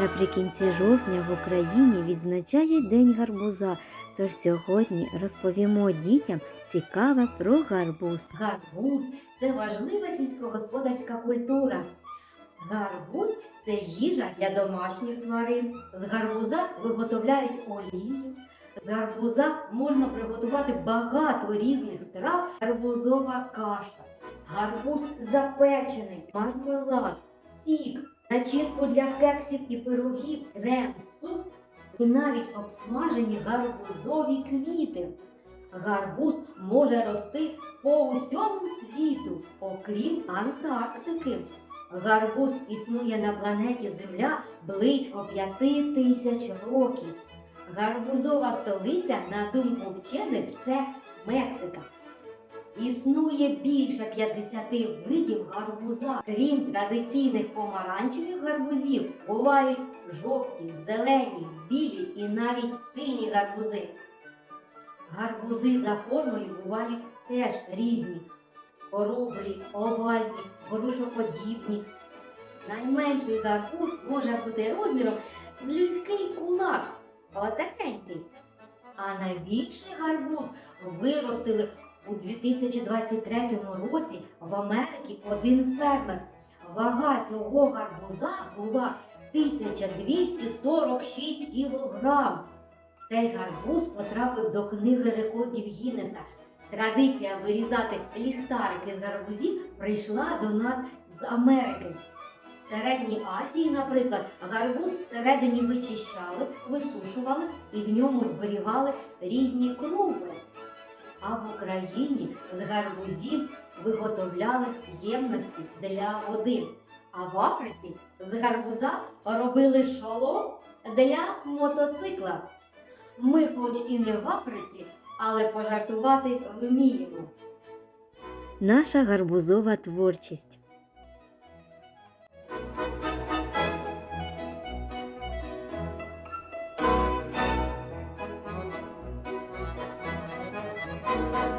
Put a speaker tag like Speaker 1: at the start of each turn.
Speaker 1: Наприкінці жовтня в Україні відзначають День гарбуза. Тож сьогодні розповімо дітям цікаве про гарбуз.
Speaker 2: Гарбуз це важлива сільськогосподарська культура. Гарбуз це їжа для домашніх тварин. З гарбуза виготовляють олію. З гарбуза можна приготувати багато різних страв. Гарбузова каша, гарбуз запечений, мармелад, сік, начинку для кексів і пирогів, крем, суп і навіть обсмажені гарбузові квіти. Гарбуз може рости по усьому світу, окрім Антарктики. Гарбуз існує на планеті Земля близько п'яти тисяч років. Гарбузова столиця, на думку вчених, це Мексика. Існує більше 50 видів гарбуза. Крім традиційних помаранчевих гарбузів, бувають жовті, зелені, білі і навіть сині гарбузи. Гарбузи за формою бувають теж різні. Оруглі, овальні, грушоподібні. Найменший гарбуз може бути розміром з людський кулак, отакенький. А найбільший гарбуз виростили у 2023 році в Америці один фермер. Вага цього гарбуза була 1246 кілограм. Цей гарбуз потрапив до книги рекордів Гіннеса. Традиція вирізати ліхтарики з гарбузів прийшла до нас з Америки. В Середній Азії, наприклад, гарбуз всередині вичищали, висушували і в ньому зберігали різні крупи. А в Україні з гарбузів виготовляли ємності для води. А в Африці з гарбуза робили шолом для мотоцикла. Ми, хоч і не в Африці, але пожартувати вміємо.
Speaker 1: Наша гарбузова творчість. thank you